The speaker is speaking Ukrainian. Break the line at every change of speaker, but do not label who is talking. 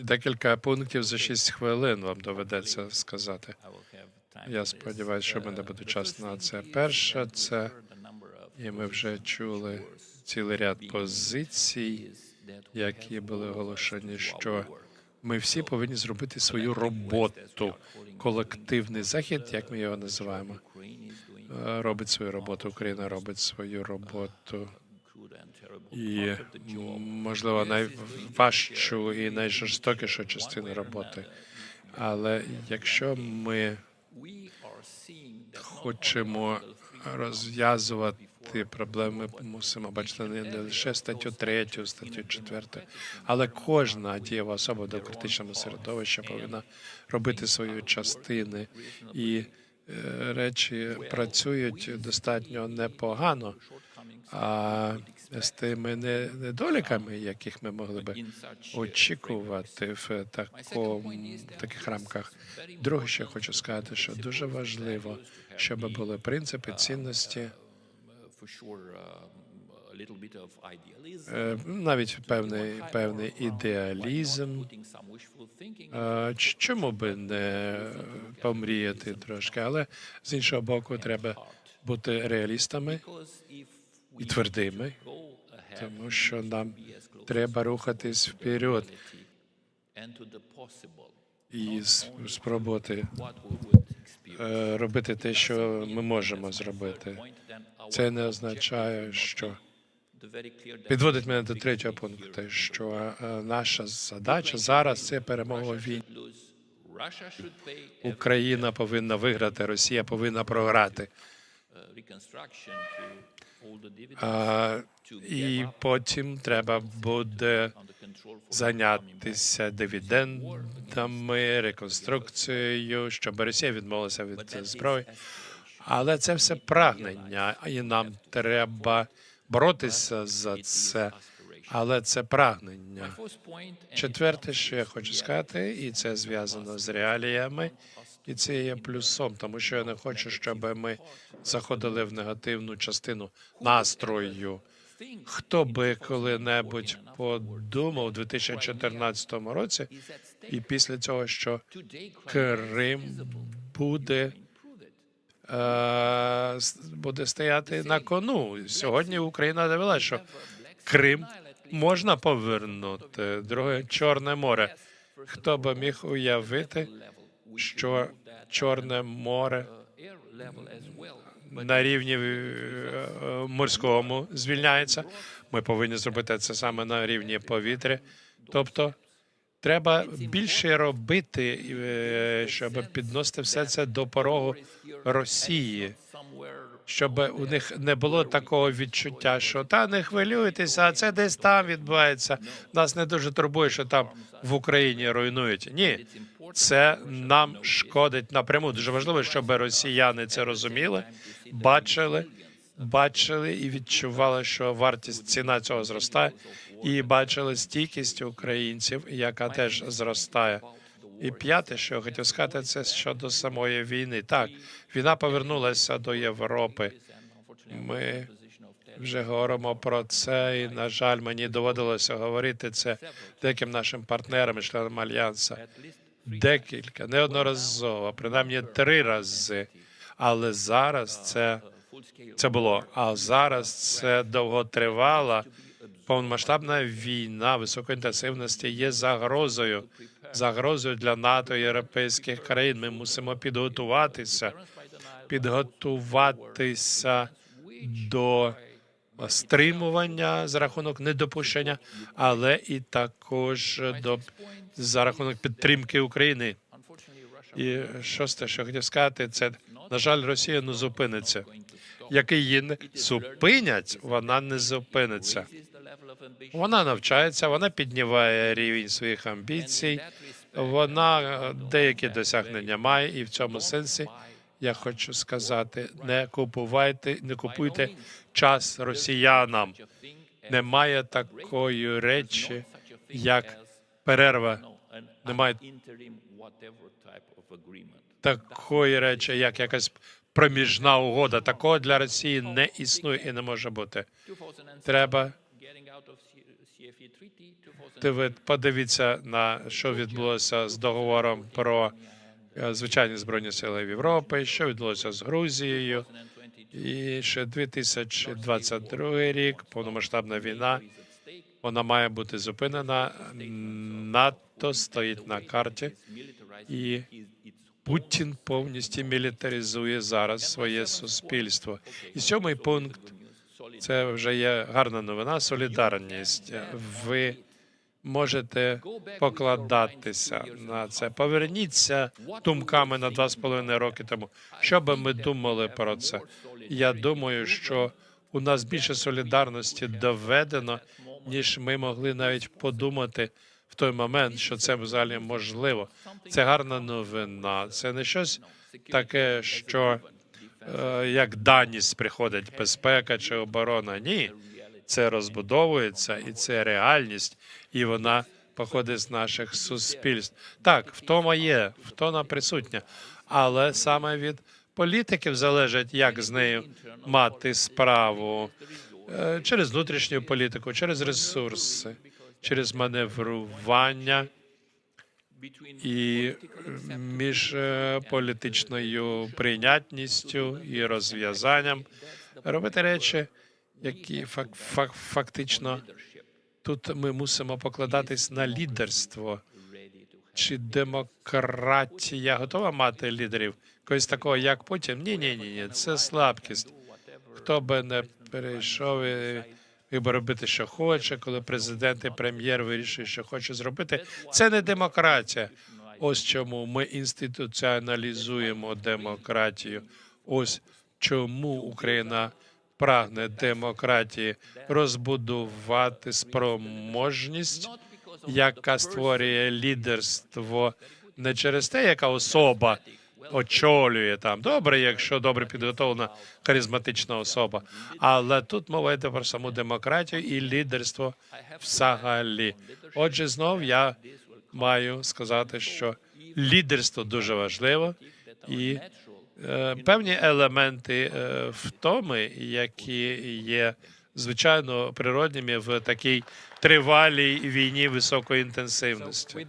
Декілька пунктів за 6 хвилин вам доведеться сказати. Я сподіваюся, що в мене буде час на це. Перше, це і ми вже чули цілий ряд позицій, які були оголошені, що ми всі повинні зробити свою роботу. Колективний захід, як ми його називаємо, е, робить свою роботу. Україна робить свою роботу. І можливо найважчу і найжорстокішу частину роботи. Але якщо ми хочемо розв'язувати проблеми, мусимо бачити не лише статтю 3, статтю 4, але кожна дієва особа до критичного середовища повинна робити свою частину. І е, речі працюють достатньо непогано. А з тими недоліками, яких ми могли би очікувати в такому таких рамках. Друге, що я хочу сказати, що дуже важливо, щоб були принципи, цінності, е, навіть певний певний ідеалізм. Е, Чому би не помріяти трошки, але з іншого боку, треба бути реалістами і твердими, тому що нам треба рухатись вперед і спробувати е, робити те, що ми можемо зробити. Це не означає, що підводить мене до третього пункту, що е, наша задача зараз це перемога у війні. Україна повинна виграти, Росія повинна програти. І потім треба буде зайнятися дивідендами, реконструкцією, щоб Росія відмовилася від зброї. Але це все прагнення, і нам треба боротися за це. Але це прагнення. Четверте, що я хочу сказати, і це зв'язано з реаліями, і це є плюсом, тому що я не хочу, щоб ми заходили в негативну частину настрою. Хто би коли-небудь подумав у 2014 році, і після цього, що Крим буде, е, буде стояти на кону. Сьогодні Україна довела, що Крим можна повернути. Друге Чорне море. Хто би міг уявити, що Чорне море на рівні е, морському звільняється. Ми повинні зробити це саме на рівні повітря. Тобто треба більше робити, е, щоб підносити все це до порогу Росії, щоб у них не було такого відчуття, що та не хвилюйтеся, а це десь там відбувається. Нас не дуже турбує, що там в Україні руйнують. Ні, це нам шкодить напряму. Дуже важливо, щоб росіяни це розуміли, бачили, бачили і відчували, що вартість ціна цього зростає, і бачили стійкість українців, яка теж зростає. І п'яте, що я хотів сказати, це щодо самої війни. Так, війна повернулася до Європи. Ми вже говоримо про це, і на жаль, мені доводилося говорити це деяким нашим партнерам, членам альянсу. Декілька неодноразово, принаймні три рази. Але зараз це це було. А зараз це довготривала повномасштабна війна високої інтенсивності є загрозою. Загрозою для НАТО і європейських країн. Ми мусимо підготуватися, підготуватися до стримування за рахунок недопущення, але і також до за рахунок підтримки України. І шосте, що хотів сказати, це на жаль, Росія не зупиниться. Як її не зупинять, вона не зупиниться. Вона навчається, вона піднімає рівень своїх амбіцій. Вона деякі досягнення має, і в цьому сенсі я хочу сказати: не купувайте, не купуйте час росіянам. Немає такої речі, як перерва. Немає такої речі, як якась проміжна угода. Такого для Росії не існує і не може бути. Треба Ти ви подивіться на що відбулося з договором про е, звичайні збройні сили Європи, що відбулося з Грузією, і ще 2022 рік, повномасштабна війна. Вона має бути зупинена. НАТО стоїть на карті, і Путін повністю мілітаризує зараз своє суспільство. І сьомий пункт це вже є гарна новина. Солідарність. Ви можете покладатися на це. Поверніться думками на два з половиною роки тому. Що би ми думали про це? Я думаю, що у нас більше солідарності доведено, ніж ми могли навіть подумати в той момент, що це взагалі можливо. Це гарна новина. Це не щось таке, що як даність приходить безпека чи оборона. Ні, це розбудовується і це реальність, і вона походить з наших суспільств. Так, втома є, втома присутня, але саме від політиків залежить, як з нею мати справу Е, через внутрішню політику, через ресурси, через маневрування і між е, політичною прийнятністю і розв'язанням робити речі, які фак, фак, фактично тут ми мусимо покладатись на лідерство. Чи демократія готова мати лідерів? Когось такого, як Путін? Ні, ні, ні, ні. Це слабкість. Хто би не перейшов і би робити, що хоче, коли президент і прем'єр вирішує, що хоче зробити. Це не демократія. Ось чому ми інституціоналізуємо демократію. Ось чому Україна прагне демократії розбудувати спроможність, яка створює лідерство не через те, яка особа очолює там. Добре, якщо добре підготовлена харизматична особа. Але тут мова йде про саму демократію і лідерство взагалі. Отже, знов я маю сказати, що лідерство дуже важливо і е, певні елементи е, втоми, які є звичайно природніми в такій тривалій війні високої інтенсивності.